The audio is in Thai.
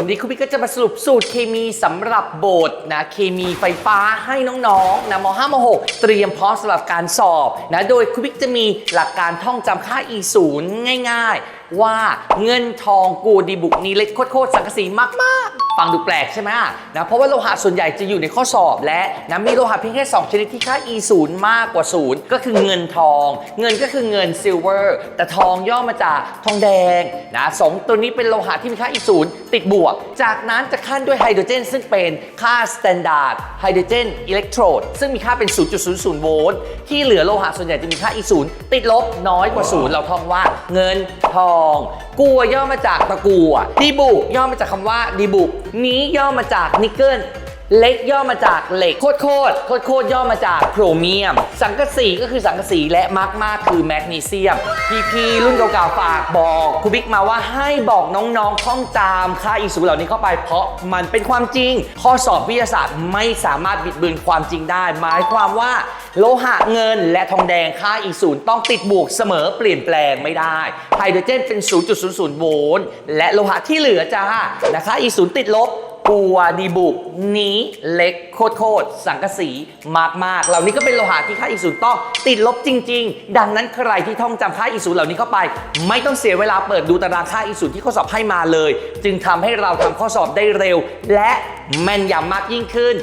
วันนี้คุณพี่ก็จะมาสรุปสูตรเคมีสำหรับโบสถ์นะเคมีไฟฟ้าให้น้องๆนะม5ม6เตรียมพร้อมสำหรับการสอบนะโดยคุณพี่จะมีหลักการท่องจำค่า e 0ง่าย ๆ ว่าเงินทองกูดีบุกนี้เล็กโคตรสังกะสีมากๆ ฟังดูแปลกใช่ไหมนะเพราะว่าโลหะส่วนใหญ่จะอยู่ในข้อสอบและนะมีโลหะเพียงแค่ 2 ชนิดที่ค่า e 0มากกว่า0ก็คือเงินทอง เงินก็คือเงินซิลเวอร์แต่ทองย่อมาจากทองแดงนะสองตัวนี้เป็นโลหะที่มีค่า e 0ติดบวก จากนั้นจะขั้นด้วยไฮโดรเจน ซึ่งเป็นค่า standard ไฮโดรเจนอิเล็กโทรดซึ่งมีค่าเป็น 0.00โวลต์ที่เหลือโลหะส่วนใหญ่จะมีค่า e 0ติดลบน้อยกว่า0เราท่องว่าเงินทองกัวย่อมาจากตะกัวดีบุกย่อมาจากคำว่าดีบุกนี้ย่อมาจากนิกเกิล เล็กย่อมาจากเหล็กโคตรโคตรโคตรโคตรย่อมาจากโครเมียม สังกะสีก็คือสังกะสีและมาร์กมาคือแมกนีเซียม พีพีรุ่นเก่าๆฝากบอกครูบิ๊กมาว่าให้บอกน้องๆท่องจำค่าอีสูเหล่านี้เข้าไป เพราะมันเป็นความจริง ข้อสอบวิทยาศาสตร์ไม่สามารถบิดเบือนความจริงได้ หมายความว่าโลหะเงินและทองแดงค่าอีศูนย์ต้องติดบวกเสมอเปลี่ยนแปลงไม่ได้ไฮโดรเจนเป็น 0.00โวลต์และโลหะที่เหลือจ้านะคะอีศูนย์ติดลบ ปัวดีบุกนี้เล็กโคตรโคตรสังกะสีมากมากๆ เหล่านี้ก็เป็นโลหะที่ค่าอีศูนย์ต้องติดลบจริง ๆ ดังนั้นใครที่ท่องจำค่าอีศูนย์เหล่านี้เข้าไป ไม่ต้องเสียเวลาเปิดดูตารางค่าอีศูนย์ที่ข้อสอบให้มาเลย จึงทำให้เราทำข้อสอบได้เร็ว และแม่นยำมากยิ่งขึ้น